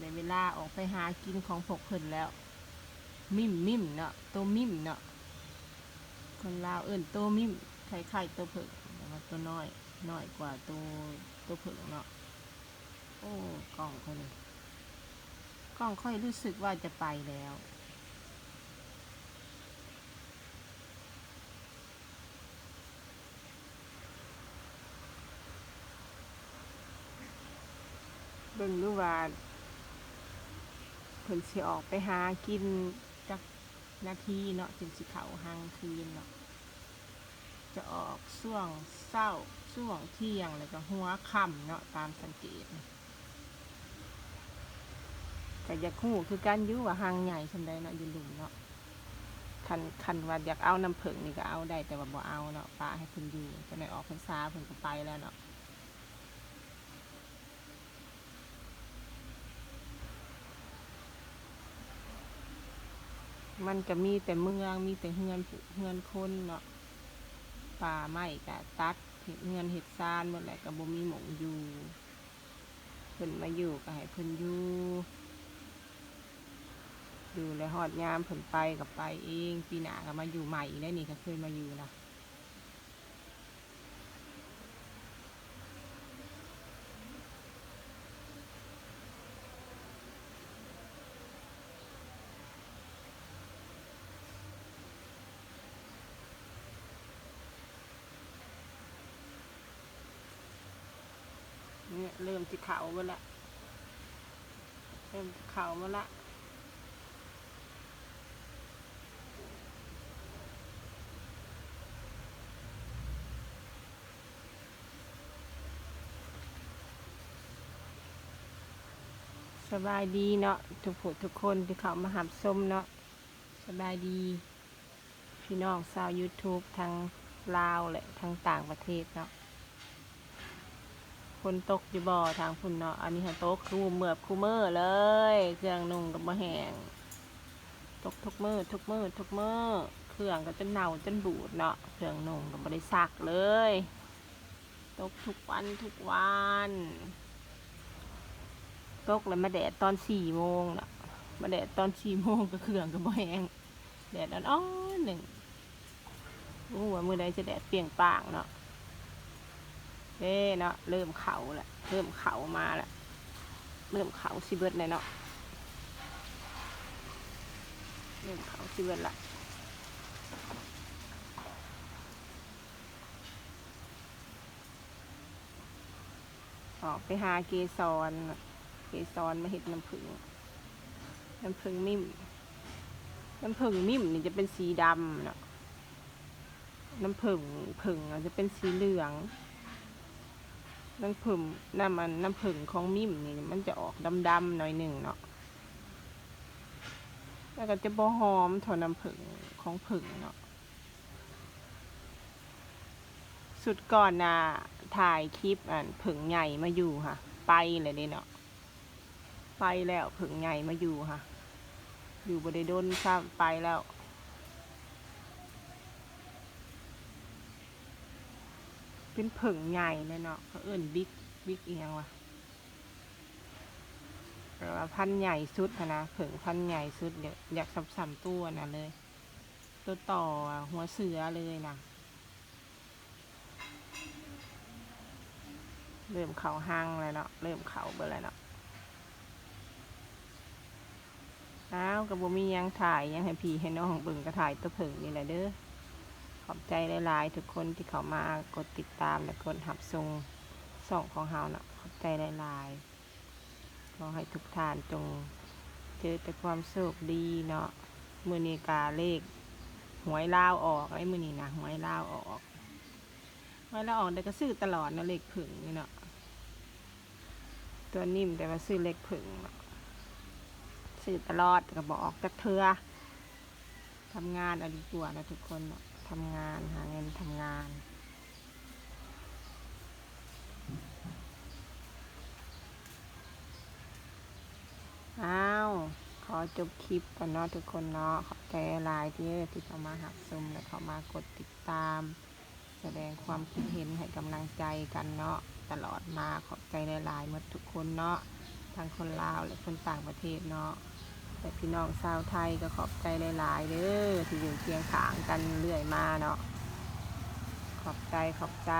ได้เวลาออกไปหากินของพวกเพิ่นแล้ว มิมมิมเนาะตัวมิมเนาะคนลาวเอิ่นตัวมิมคล้ายๆตัวเผิงแต่ว่าตัวน้อยน้อยกว่าตัวตัวเผิงเนาะโอ้กล้องค่อยเลยกล้องค่อยรู้สึกว่าจะไปแล้ว เบิ่งดูว่า พิ่นสิออกไปหากินจักนาทีเนาะจึงสิเขาหางคืนเนาะจะออกช่วงเศร้าช่วงเที่ยงแล้วก็หัวค่ำเนาะตามสังเกตก็อยากฮู้คือการอยู่ว่าหางใหญ่ซำใดเนาะยู่หลุมเนาะคันคันว่าอยากเอาน้ำผึ้งนี่ก็เอาได้แต่ว่าบ่เอาเนาะปลาให้เพิ่นอยู่จะได้ออกพรรษาเพิ่นก็ไปแล้วเนาะ มันก็มีแต่เมืองมีแต่เฮือนผู้เฮือนคนเนาะป่าไม้กะตัดเฮือนเห็ดซานหมดแหละกับ่มีหมองอยู่เพิ่นมาอยู่ก็ให้เพิ่นอยู่อยู่แล้วหอดยามเพิ่นไปกับไปเอง ปีหน้าก็มาอยู่ใหม่อีกแล้วนี่ก็เคยมาอยู่นะ เริ่มที่เขามาละเริ่มเขามาละสบายดีเนาะทุกผู้ทุกคนที่เขามาหับส้มเนาะสบายดี พี่น้องชาว YouTube ทางลาวและทางต่างประเทศเนาะ ฝนตกอยู่บ่อทางฝุ่นเนาะ อันนี้ค่ะตกคือเหมือบคูเมอร์เลย เครื่องนุ่งกับมะแหงตกทุกมือทุกมือทุกมือเครื่องก็จะเน่าจนบูดเนาะ เครื่องนุ่งกับบริษักเลย ตกทุกวันทุกวัน ตกแล้วมาแดดตอนสี่โมงเนาะ มาแดดตอนสี่โมงก็เครื่องกับมะแหงแดดอ่อนๆหนึ่งโอ้ว่ามือใดจะแดดเปรียงปางเนาะ เด้เนาะเริ่มเขาละเริ่มเขามาละเริ่มเขาสิเบิดเลยเนาะเริ่มเขาสิเบิดละออกไปหาเกสรน่ะเกสรมาเห็ดน้ำผึ้งน้ำผึ้งมิ่มน้ำผึ้งมิ่มนี่จะเป็นสีดำเนาะน้ำผึ้งผึ้งอะจะเป็นสีเหลือง น้ำผึ้งน้ำมันน้ำผึ้งของมิมนี่มันจะออกดำๆหน่อยหนึ่งเนาะแล้วก็จะบ่หอมเท่าน้ำผึ้งของผึ้งเนาะสุดก่อนน่ะถ่ายคลิปอันผึ้งใหญ่มาอยู่ค่ะ ไปเลยเด้เนาะไปแล้วผึ้งใหญ่มาอยู่ค่ะ อยู่บริโดนซ้ำไปแล้ว เป็นผึ่งใหญ่เลยเนาะเขาเอิ่นบิ๊กบิ๊กเอียงว่ะแต่ว่าพันใหญ่สุดนนะผึ่งพันใหญ่สุดเดี๋ยวอยากสับสัมตัวน่ะเลย ตัวต่อหัวเสือเลยนะเริ่มเขาห้างเลยเนาะเริ่มเขาเบอร์เลยเนาะอ้าวกับบมียังถ่ายยังให้พี่ให้น้องเบิ่งก็ถ่ายตัวผึ่งนี่แหละเด้อ ขอบใจหลายๆทุกคนที่เขามากดติดตามและกดหับทรงส่องของเฮาเนาะขอบใจหลายๆขอให้ทุกท่านจงเจอแต่ความสุขดีเนาะมือนีกาเลขหวยลาวออกไอ้มือนีนะหวยลาวออกหวยลาวออกแต่ก็ซื้อตลอดเนาะเลขผึ่งนี่เนาะตัวนิ่มแต่ว่าซื้อเลขผึ่งเนาะซื้อตลอดก็บอกออกจากเทือทำงานอาดีกว่านะทุกคนเนาะ ทำงานหาเงินทำงาน อ้าว ขอจบคลิปก่อนเนาะทุกคนเนาะขอบใจหลายที่ที่เข้ามาหักชมและเข้ามากดติดตาม แสดงความคิดเห็นให้กำลังใจกันเนาะตลอดมาขอบใจหลายๆหมดทุกคนเนาะถทางคนลาวและคนต่างประเทศเนาะ แต่พี่น้องชาวไทยก็ขอบใจหลายๆเด้อที่อยู่เคียงข้างกันเรื่อยมาเนาะขอบใจขอบใจ